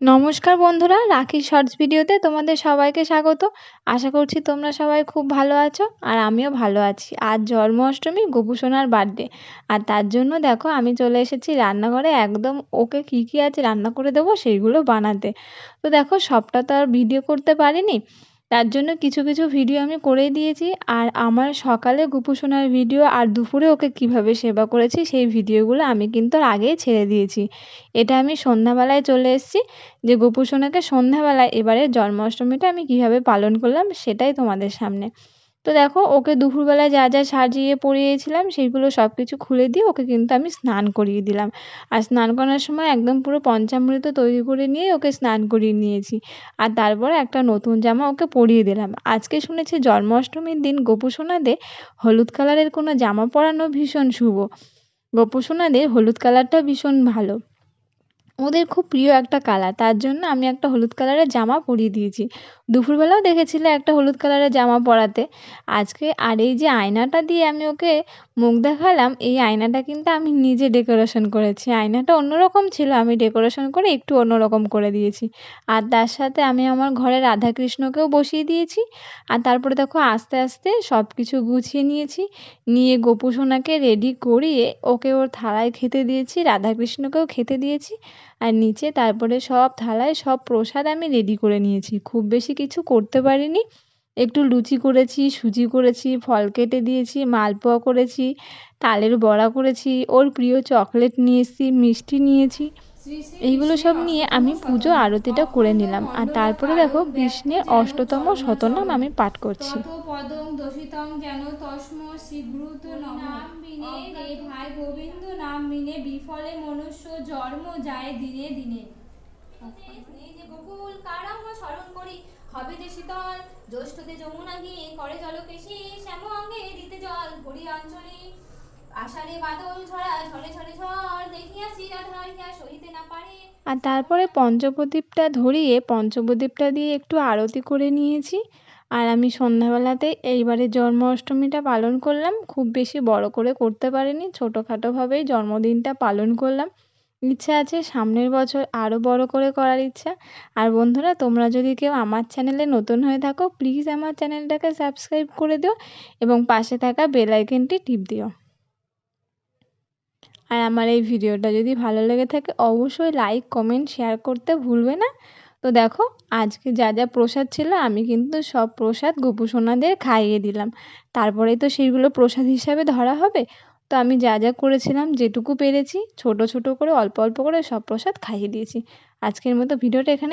নমস্কার বন্ধুরা, রাখি শর্টস ভিডিওতে তোমাদের সবাইকে স্বাগত। আশা করছি তোমরা সবাই খুব ভালো আছো আর আমিও ভালো আছি। আজ জন্মাষ্টমী গোপুসোনার বার্থডে আর তার জন্য দেখো, আমি চলে এসেছি রান্নাঘরে। একদম ওকে কী কী আছে রান্না করে দেবো, সেইগুলো বানাতে। তো দেখো, সবটা তো আর ভিডিও করতে পারিনি। তার জন্য কিছু কিছু ভিডিও আমি করেই দিয়েছি। আর আমার সকালে গোপুসোনার ভিডিও আর দুপুরে ওকে কীভাবে সেবা করেছি, সেই ভিডিওগুলো আমি কিন্তু আগেই ছেড়ে দিয়েছি। এটা আমি সন্ধ্যাবেলায় চলে এসেছি যে গোপুসোনাকে সন্ধ্যাবেলায় এবারে জন্মাষ্টমীটা আমি কীভাবে পালন করলাম সেটাই তোমাদের সামনে। তো দেখো, ওকে দুপুরবেলায় যা যা সাজিয়ে পরিয়েছিলাম সেইগুলো সব কিছু খুলে দিয়ে ওকে কিন্তু আমি স্নান করিয়ে দিলাম। আর স্নান করার সময় একদম পুরো পঞ্চামৃত তৈরি করে নিয়ে ওকে স্নান করিয়ে নিয়েছি। আর তারপরে একটা নতুন জামা ওকে পরিয়ে দিলাম। আজকে শুনেছি জন্মাষ্টমীর দিন গোপু সোনাদের হলুদ কালারের কোনো জামা পরানো ভীষণ শুভ। গোপু সোনাদের হলুদ কালারটা ভীষণ ভালো। ওদের খুব প্রিয় একটা কালার তার জন্য আমি একটা হলুদ কালারের জামা পরিয়ে দিয়েছি। দুপুরবেলাও দেখেছিলে একটা হলুদ কালারের জামা পরাতে। আজকে আর এই যে আয়নাটা দিয়ে আমি ওকে মুখ দেখালাম, এই আয়নাটা কিন্তু আমি নিজে ডেকোরেশন করেছি। আয়নাটা অন্যরকম ছিল, আমি ডেকোরেশন করে একটু অন্যরকম করে দিয়েছি। আর তার সাথে আমি আমার ঘরে রাধাকৃষ্ণকেও বসিয়ে দিয়েছি। আর তারপরে দেখো আস্তে আস্তে সব কিছু গুছিয়ে নিয়েছি। নিয়ে গোপু সোনাকে রেডি করিয়ে ওকে ওর থালায় খেতে দিয়েছি, রাধাকৃষ্ণকেও খেতে দিয়েছি। আর নিচে তারপরে সব থালায় সব প্রসাদ আমি রেডি করে নিয়েছি। খুব বেশি কিছু করতে পারিনি। একটু লুচি করেছি, সুজি করেছি, ফল কেটে দিয়েছি, মালপোয়া করেছি, তালের বড়া করেছি, ওর প্রিয় চকলেট নিয়ে এসেছি, মিষ্টি নিয়েছি। এইগুলো সব নিয়ে আমি পুজো, আরতিটা করে নিলাম। আর তারপরে দেখো কৃষ্ণের অষ্টতম শতনাম আমি পাঠ করছি। পদং দোষিতং যেন তস্ম ভাই গোবিন্দ নাম বিফলে মনুষ্য জন্ম যায় দিনে দিনে। যে গোকুল কারঙ্গ স্মরণ করি, হবে যে শীতল। জ্যৈষ্ঠতে যমুনা গিয়ে করে জলকেশী শ্যাম অঙ্গে দিতে জল ভরি অঞ্চলে আর তারপরে পঞ্চপ্রদীপটা ধরিয়ে, পঞ্চপ্রদীপটা দিয়ে একটু আরতি করে নিয়েছি। আর আমি সন্ধ্যাবেলাতে এইবারে জন্মাষ্টমীটা পালন করলাম। খুব বেশি বড় করে করতে পারিনি, ছোটোখাটোভাবেই জন্মদিনটা পালন করলাম। ইচ্ছা আছে সামনের বছর আরও বড় করে করার ইচ্ছা। আর বন্ধুরা, তোমরা যদি কেউ আমার চ্যানেলে নতুন হয়ে থাকো, প্লিজ আমার চ্যানেলটাকে সাবস্ক্রাইব করে দিও এবং পাশে থাকা বেল আইকনটি টিপ দিও। আর আমার এই ভিডিওটা যদি ভালো লেগে থাকে, অবশ্যই লাইক কমেন্ট শেয়ার করতে ভুলবে না। তো দেখো, আজকে যা যা প্রসাদ ছিল, আমি কিন্তু সব প্রসাদ গোপু সোনাদের খাইয়ে দিলাম। তারপরে তো সেইগুলো প্রসাদ হিসাবে ধরা হবে। তো আমি যা যা করেছিলাম, যেটুকু পেরেছি, ছোট ছোট করে, অল্প অল্প করে সব প্রসাদ খাইয়ে দিয়েছি। আজকের মতো ভিডিওটা এখানে